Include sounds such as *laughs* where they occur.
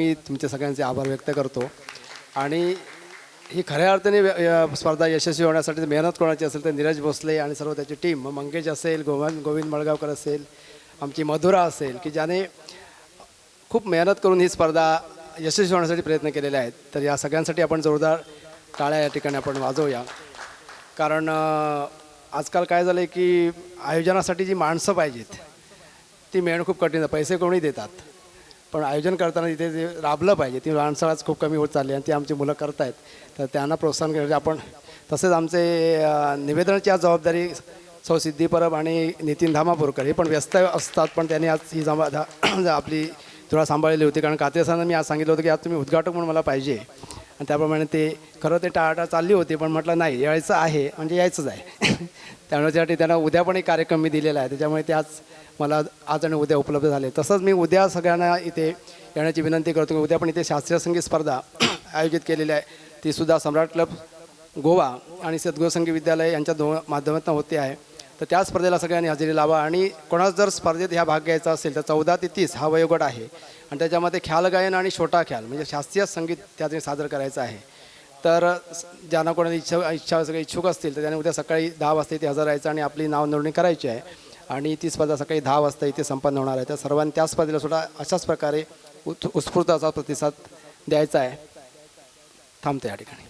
मी तुमच्या सगळ्यांचे आभार व्यक्त करतो. आणि ही खऱ्या अर्थाने स्पर्धा यशस्वी होण्यासाठी मेहनत कोणाची असेल तर नीरज भोसले आणि सर्व त्याची टीम मग मंगेश असेल गोविंद गोविंद मळगावकर असेल आमची मधुरा असेल की ज्याने खूप मेहनत करून ही स्पर्धा यशस्वी होण्यासाठी प्रयत्न केलेले आहेत. तर या सगळ्यांसाठी आपण जोरदार टाळ्या या ठिकाणी आपण वाजवूया. कारण आजकाल काय झालं आहे की आयोजनासाठी जी माणसं पाहिजेत ती मिळणं खूप कठीण आहे. पैसे कोणी देतात. पण आयोजन करताना तिथे जे राबलं पाहिजे ती माणसं आज खूप कमी होत चालली आणि ती आमची मुलं करत आहेत तर त्यांना प्रोत्साहन करण्यासाठी आपण तसेच आमचे निवेदनाची आज जबाबदारी सौ सिद्धी परब आणि नितीन धामापूरकर हे पण व्यस्त असतात पण त्यांनी आज ही जमा *clears throat* आपली थोडा सांभाळलेली होती. कारण कात्रेसांना मी आज सांगितलं होतं की आज तुम्ही उद्घाटक म्हणून मला पाहिजे. आणि त्याप्रमाणे ते खरं ते टाळाटाळ चालली होती पण म्हटलं नाही यायचं आहे म्हणजे यायचंच आहे. *laughs* त्यामुळे त्यासाठी त्यांना उद्या पण एक कार्यक्रम मी दिलेला आहे त्याच्यामुळे ते आज मला आज आणि उद्या उपलब्ध झाले. तसंच मी उद्या सगळ्यांना इथे येण्याची विनंती करतो की उद्या पण इथे शास्त्रीय संगीत स्पर्धा *clears throat* आयोजित केलेली आहे. तीसुद्धा सम्राट क्लब गोवा आणि सद्गुरू संगीत विद्यालय यांच्या दो माध्यमातून होते आहे. तर त्या स्पर्धेला सगळ्यांनी हजेरी लावा आणि कोणाच जर स्पर्धेत ह्या भाग घ्यायचा असेल तर चौदा ते तीस हा वयोगट आहे. आणि त्याच्यामध्ये ख्याल गायन आणि छोटा ख्याल म्हणजे शास्त्रीय संगीत त्यात सादर करायचं आहे. तर ज्यांना कोणाला इच्छा इच्छा सगळे इच्छुक असतील तर त्यांनी उद्या सकाळी दहा वाजता इथे हजर राहायचं आणि आपली नाव नोंदणी करायची आहे. आणि ती स्पर्धा सकाळी दहा वाजता इथे संपन्न होणार आहे. तर सर्वांनी त्या स्पर्धेला सुद्धा अशाच प्रकारे उत् उत्स्फूर्त असा प्रतिसाद द्यायचा आहे. थांबते या ठिकाणी.